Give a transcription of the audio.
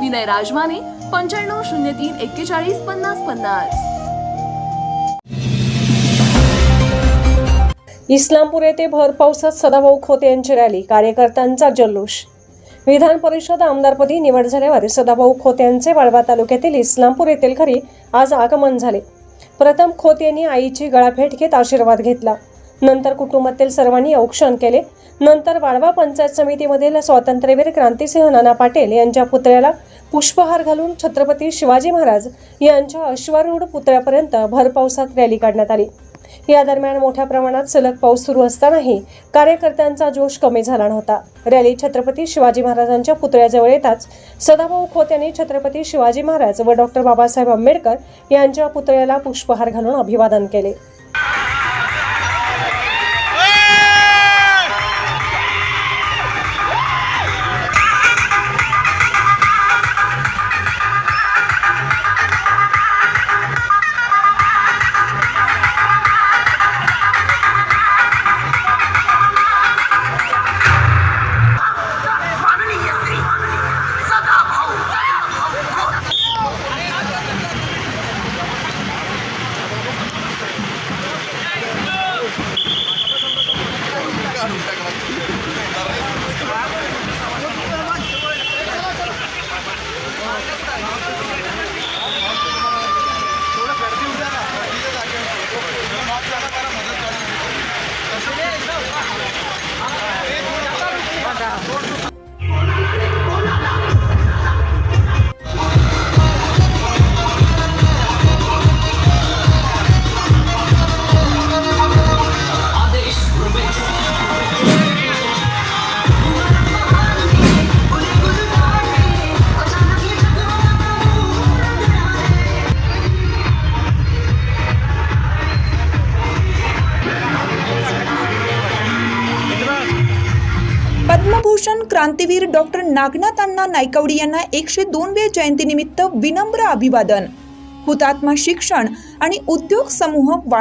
विनय राजमाने पंच्याण्णव शून्य तीन एक्केचाळीस पन्नास पन्नास. इस्लामपूर येथे भर पावसात सदाभाऊ खोते यांची रॅली कार्यकर्त्यांचा जल्लोष. विधान परिषद आमदारपदी निवड झाल्यावर सदाभाऊ खोते यांचे वाळवा तालुक्यातील इस्लामपूर येथील घरी आज आगमन झाले. प्रथम खोत यांनी आईची गळाफेट घेत आशीर्वाद घेतला. नंतर कुटुंबातील सर्वांनी औक्षण केले. नंतर वाळवा पंचायत समितीमधील स्वातंत्र्यवीर क्रांतिसिंह नाना पाटील यांच्या पुतळ्याला पुष्पहार घालून छत्रपती शिवाजी महाराज यांच्या अश्वारूढ पुतळ्यापर्यंत भर पावसात रॅली काढण्यात आली. या दरम्यान मोठ्या प्रमाणात सलग पाऊस सुरू असतानाही कार्यकर्त्यांचा जोश कमी झाला नव्हता. रॅली छत्रपती शिवाजी महाराजांच्या पुतळ्याजवळ येताच सदाभाऊ खोत यांनी छत्रपती शिवाजी महाराज व डॉक्टर बाबासाहेब आंबेडकर यांच्या पुतळ्याला पुष्पहार घालून अभिवादन केले. पद्मभूषण क्रांतीवीर डॉक्टर नागनाथ अण्णा नायकवडी यांना एकशे दोनवे जयंतीनिमित्त विनम्र अभिवादन. हुतात्मा शिक्षण आणि उद्योग समूह